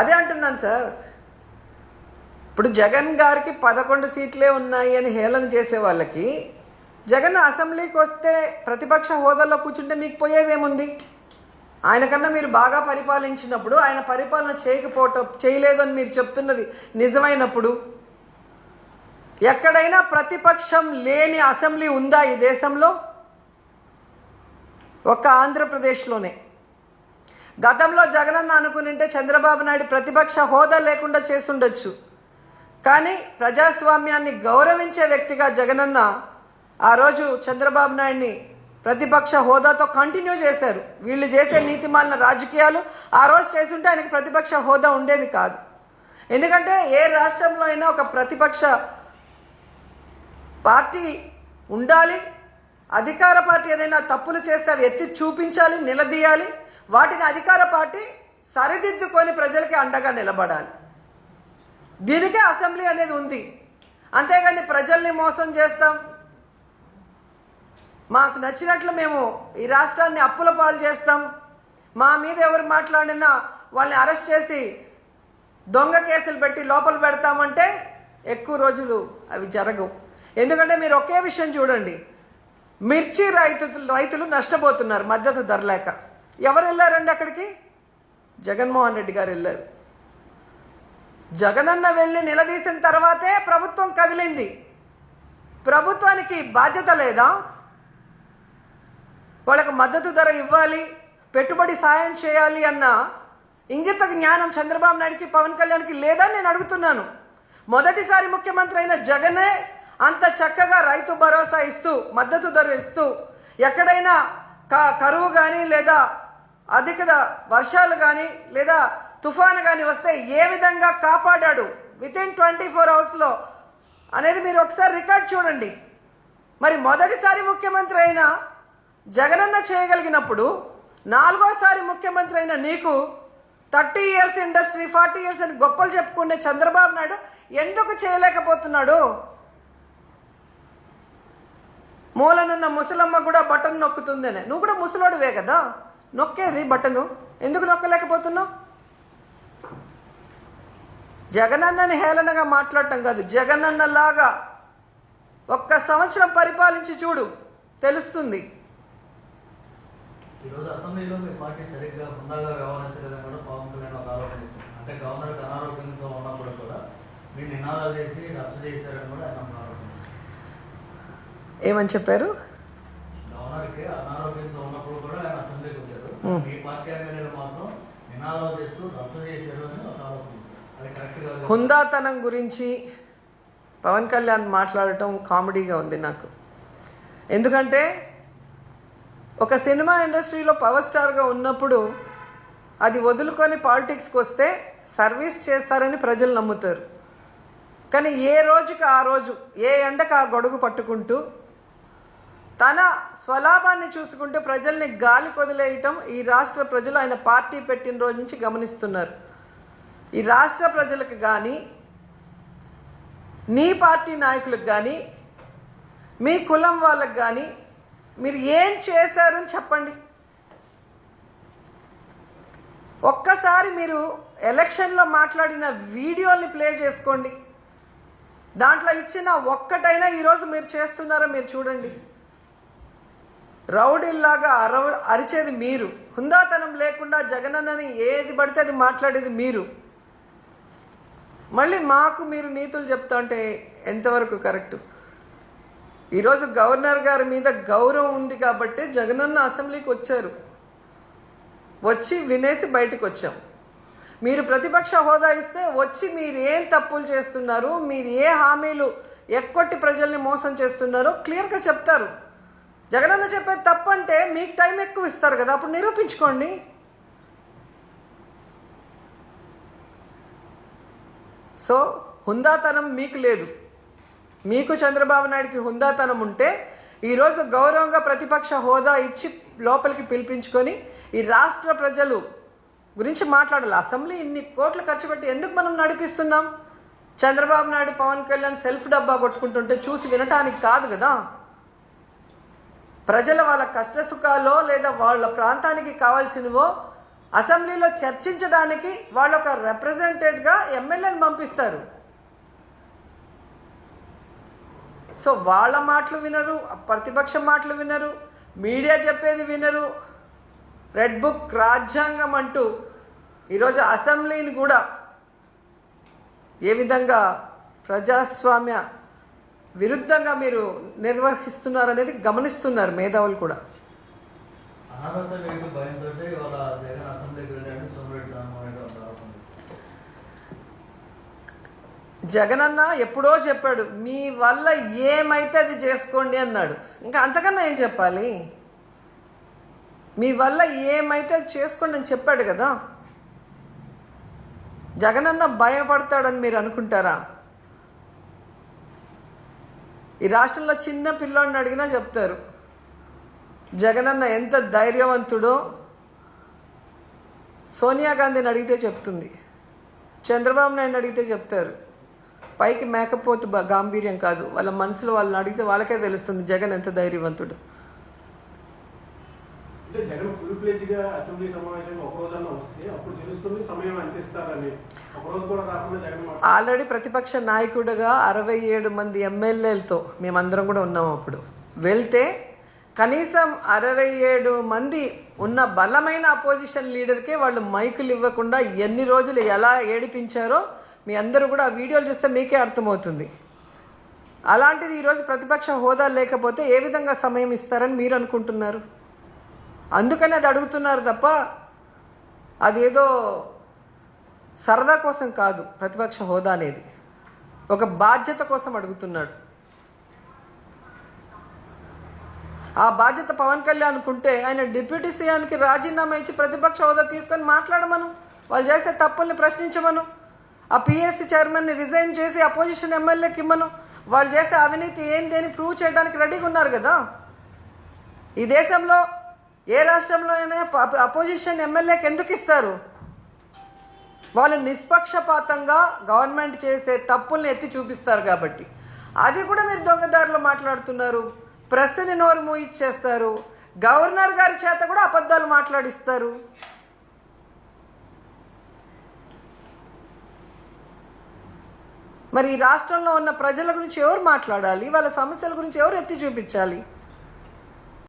అదే అంటున్నాను సార్. ఇప్పుడు జగన్ గారికి పదకొండు సీట్లే ఉన్నాయి అని హేళన చేసే వాళ్ళకి జగన్ అసెంబ్లీకి వస్తే ప్రతిపక్ష హోదాలో కూర్చుంటే మీకు పోయేదేముంది? ఆయన కన్నా మీరు బాగా పరిపాలించినప్పుడు ఆయన పరిపాలన చేయకపోవటం చేయలేదని మీరు చెప్తున్నది నిజమైనప్పుడు ఎక్కడైనా ప్రతిపక్షం లేని అసెంబ్లీ ఉందా ఈ దేశంలో? ఒక్క ఆంధ్రప్రదేశ్లోనే. గతంలో జగనన్న అనుకునింటే చంద్రబాబు నాయుడు ప్రతిపక్ష హోదా లేకుండా చేసుండొచ్చు కానీ ప్రజాస్వామ్యాన్ని గౌరవించే వ్యక్తిగా జగనన్న ఆ రోజు చంద్రబాబు నాయుడిని ప్రతిపక్ష హోదాతో కంటిన్యూ చేశారు. వీళ్ళు చేసే నీతిమాలిన రాజకీయాలు ఆ రోజు చేసుంటే ఆయనకు ప్రతిపక్ష హోదా ఉండేది కాదు. ఎందుకంటే ఏ రాష్ట్రంలో అయినా ఒక ప్రతిపక్ష పార్టీ ఉండాలి. అధికార పార్టీ ఏదైనా తప్పులు చేస్తే అవి ఎత్తి చూపించాలి నిలదీయాలి. వాటిని అధికార పార్టీ సరిదిద్దుకొని ప్రజలకి అండగా నిలబడాలి. దీనికే అసెంబ్లీ అనేది ఉంది. అంతేగాని ప్రజల్ని మోసం చేస్తాం. మాకు నచ్చినట్లు మేము ఈ రాష్ట్రాన్ని అప్పుల పాలు చేస్తాం. మా మీద ఎవరు మాట్లాడినా వాళ్ళని అరెస్ట్ చేసి దొంగ కేసులు పెట్టి లోపల పెడతామంటే ఎక్కువ రోజులు అవి జరగవు. ఎందుకంటే మీరు ఒకే విషయం చూడండి. మిర్చి రైతులు రైతులు నష్టపోతున్నారు మద్దతు ధర లేక. ఎవరు వెళ్ళారండి అక్కడికి? జగన్మోహన్ రెడ్డి గారు వెళ్ళారు. జగనన్న వెళ్ళి నిలదీసిన తర్వాతే ప్రభుత్వం కదిలింది. ప్రభుత్వానికి బాధ్యత లేదా? వాళ్ళకి మద్దతు ధర ఇవ్వాలి పెట్టుబడి సాయం చేయాలి అన్న ఇంగిత జ్ఞానం చంద్రబాబు నాయుడికి పవన్ కళ్యాణ్కి లేదని నేను అడుగుతున్నాను. మొదటిసారి ముఖ్యమంత్రి అయిన జగనే అంత చక్కగా రైతు భరోసా ఇస్తూ మద్దతు ధర ఇస్తూ ఎక్కడైనా క కరువు కానీ లేదా అధిక వర్షాలు కానీ లేదా తుఫాను కానీ వస్తే ఏ విధంగా కాపాడాడు? వితిన్ ట్వంటీ ఫోర్ అవర్స్లో అనేది మీరు ఒకసారి రికార్డ్ చూడండి. మరి మొదటిసారి ముఖ్యమంత్రి అయిన జగనన్న చేయగలిగినప్పుడు నాలుగోసారి ముఖ్యమంత్రి అయిన నీకు thirty years industry forty years అని గొప్పలు చెప్పుకునే చంద్రబాబు నాయుడు ఎందుకు చేయలేకపోతున్నాడు? మూలనున్న ముసలమ్మ కూడా బటన్ నొక్కుతుందనే. నువ్వు కూడా ముసలోడివే కదా? నొక్కేది బటను ఎందుకు నొక్కలేకపోతున్నావు? జగనన్నని హేళనగా మాట్లాడటం కాదు జగనన్నలాగా ఒక్క సంవత్సరం పరిపాలించి చూడు తెలుస్తుంది. ఈరోజు అసెంబ్లీలో మీ పార్టీ సరిగ్గా హుందాగా వ్యవహరించలేదని కూడా పవన్ కళ్యాణ్ ఒక ఆరోపణ చేశారు. అంటే గవర్నర్ అనారోగ్యంతో ఉన్నప్పుడు కూడా మీరు నినాదాలు చేసి రచ్చ చేశారని కూడా ఆయన ఒక ఆరోపణ ఏమని చెప్పారు? గవర్నర్కి హుందాతనం గురించి పవన్ కళ్యాణ్ మాట్లాడటం కామెడీగా ఉంది నాకు. ఎందుకంటే ఒక సినిమా ఇండస్ట్రీలో పవర్ స్టార్గా ఉన్నప్పుడు అది వదులుకొని పాలిటిక్స్కి వస్తే సర్వీస్ చేస్తారని ప్రజలు నమ్ముతారు. కానీ ఏ రోజుకి ఆ రోజు ఏ ఎండకు ఆ గొడుగు పట్టుకుంటూ తన స్వలాభాన్ని చూసుకుంటే ప్రజల్ని గాలి కొదిలేయటం ఈ రాష్ట్ర ప్రజలు ఆయన పార్టీ పెట్టిన రోజు నుంచి గమనిస్తున్నారు. ఈ రాష్ట్ర ప్రజలకు కానీ నీ పార్టీ నాయకులకు కానీ మీ కులం వాళ్ళకు కానీ మీరు ఏం చేశారు అని చెప్పండి. ఒక్కసారి మీరు ఎలక్షన్లో మాట్లాడిన వీడియోని ప్లే చేసుకోండి. దాంట్లో ఇచ్చిన ఒక్కటైనా ఈరోజు మీరు చేస్తున్నారో మీరు చూడండి. రౌడీల్లాగా అరవ అరిచేది మీరు. హుందాతనం లేకుండా జగనన్నని ఏది పడితే అది మాట్లాడేది మీరు. మళ్ళీ మాకు మీరు నీతులు చెప్తా ఉంటే ఎంతవరకు కరెక్ట్? ఈరోజు గవర్నర్ గారి మీద గౌరవం ఉంది కాబట్టి జగనన్న అసెంబ్లీకి వచ్చారు. వచ్చి వినేసి బయటకు వచ్చాం మీరు ప్రతిపక్ష హోదా ఇస్తే వచ్చి మీరు ఏం తప్పులు చేస్తున్నారు మీరు ఏ హామీలు ఎక్కొట్టి ప్రజల్ని మోసం చేస్తున్నారో క్లియర్గా చెప్తారు. జగనన్న చెప్పేది తప్పంటే మీకు టైం ఎక్కువ ఇస్తారు కదా అప్పుడు నిరూపించుకోండి. సో హుందాతనం మీకు లేదు. మీకు చంద్రబాబు నాయుడికి హుందాతనం ఉంటే ఈరోజు గౌరవంగా ప్రతిపక్ష హోదా ఇచ్చి లోపలికి పిలిపించుకొని ఈ రాష్ట్ర ప్రజలు గురించి మాట్లాడాలి. అసెంబ్లీ ఇన్ని కోట్లు ఖర్చు పెట్టి ఎందుకు మనం నడిపిస్తున్నాం? చంద్రబాబు నాయుడు పవన్ కళ్యాణ్ సెల్ఫ్ డబ్బా కొట్టుకుంటుంటే చూసి వినటానికి కాదు కదా. ప్రజల వాళ్ళ కష్ట సుఖాలో లేదా వాళ్ళ ప్రాంతానికి కావాల్సినవో అసెంబ్లీలో చర్చించడానికి వాళ్ళ ఒక రిప్రజెంటేటివ్గా ఎమ్మెల్యేని పంపిస్తారు. సో వాళ్ళ మాటలు వినరు ప్రతిపక్షం మాటలు వినరు మీడియా చెప్పేది వినరు. రెడ్ బుక్ రాజ్యాంగం అంటూ ఈరోజు అసెంబ్లీని కూడా ఏ విధంగా ప్రజాస్వామ్య విరుద్ధంగా మీరు నిర్వహిస్తున్నారనేది గమనిస్తున్నారు మేధావులు కూడా. జగనన్న ఎప్పుడో చెప్పాడు మీ వల్ల ఏమైతే అది చేసుకోండి అన్నాడు. ఇంకా అంతకన్నా ఏం చెప్పాలి? మీ వల్ల ఏమైతే అది చేసుకోండి అని చెప్పాడు కదా. జగనన్న భయపడతాడని మీరు అనుకుంటారా? ఈ రాష్ట్రంలో చిన్న పిల్లోడిని అడిగినా చెప్తారు. జగనన్న ఎంత ధైర్యవంతుడో సోనియా గాంధీని అడిగితే చెప్తుంది. చంద్రబాబు నాయుడు అడిగితే చెప్తారు. పైకి మేకపోతు గాంభీర్యం కాదు. వాళ్ళ మనసులో వాళ్ళని అడిగితే వాళ్ళకే తెలుస్తుంది జగన్ ఎంత ధైర్యవంతుడు. ఆల్రెడీ ప్రతిపక్ష నాయకుడుగా అరవై ఏడు మంది ఎమ్మెల్యేలతో మేమందరం కూడా ఉన్నాం అప్పుడు. వెళ్తే కనీసం అరవై ఏడు మంది ఉన్న బలమైన అపోజిషన్ లీడర్కే వాళ్ళు మైకులు ఇవ్వకుండా ఎన్ని రోజులు ఎలా ఏడిపించారో మీ అందరూ కూడా ఆ వీడియోలు చూస్తే మీకే అర్థమవుతుంది. అలాంటిది ఈరోజు ప్రతిపక్ష హోదా లేకపోతే ఏ విధంగా సమయం ఇస్తారని మీరు అనుకుంటున్నారు? అందుకని అది అడుగుతున్నారు తప్ప అదేదో సరదా కోసం కాదు ప్రతిపక్ష హోదా అనేది. ఒక బాధ్యత కోసం అడుగుతున్నాడు. ఆ బాధ్యత పవన్ కళ్యాణ్ అనుకుంటే ఆయన డిప్యూటీ సీఎంకి రాజీనామా ఇచ్చి ప్రతిపక్ష హోదా తీసుకొని మాట్లాడమను. వాళ్ళు చేసే తప్పుల్ని ప్రశ్నించమను. ఆ పిఎస్సి చైర్మన్ని రిజైన్ చేసి అపోజిషన్ ఎమ్మెల్యేకి ఇమ్మను. వాళ్ళు చేసే అవినీతి ఏంది అని ప్రూవ్ చేయడానికి రెడీగా ఉన్నారు కదా. ఈ దేశంలో ఏ రాష్ట్రంలో అయినా అపోజిషన్ ఎమ్మెల్యేకి ఎందుకు ఇస్తారు? వాళ్ళు నిష్పక్షపాతంగా గవర్నమెంట్ చేసే తప్పుల్ని ఎత్తి చూపిస్తారు కాబట్టి. అది కూడా మీరు దొంగదారులు మాట్లాడుతున్నారు. ప్రెస్ని నోరు మూయిచ్చేస్తారు. గవర్నర్ గారి చేత కూడా అబద్ధాలు మాట్లాడిస్తారు. మరి ఈ రాష్ట్రంలో ఉన్న ప్రజల గురించి ఎవరు మాట్లాడాలి? వాళ్ళ సమస్యల గురించి ఎవరు ఎత్తి చూపించాలి?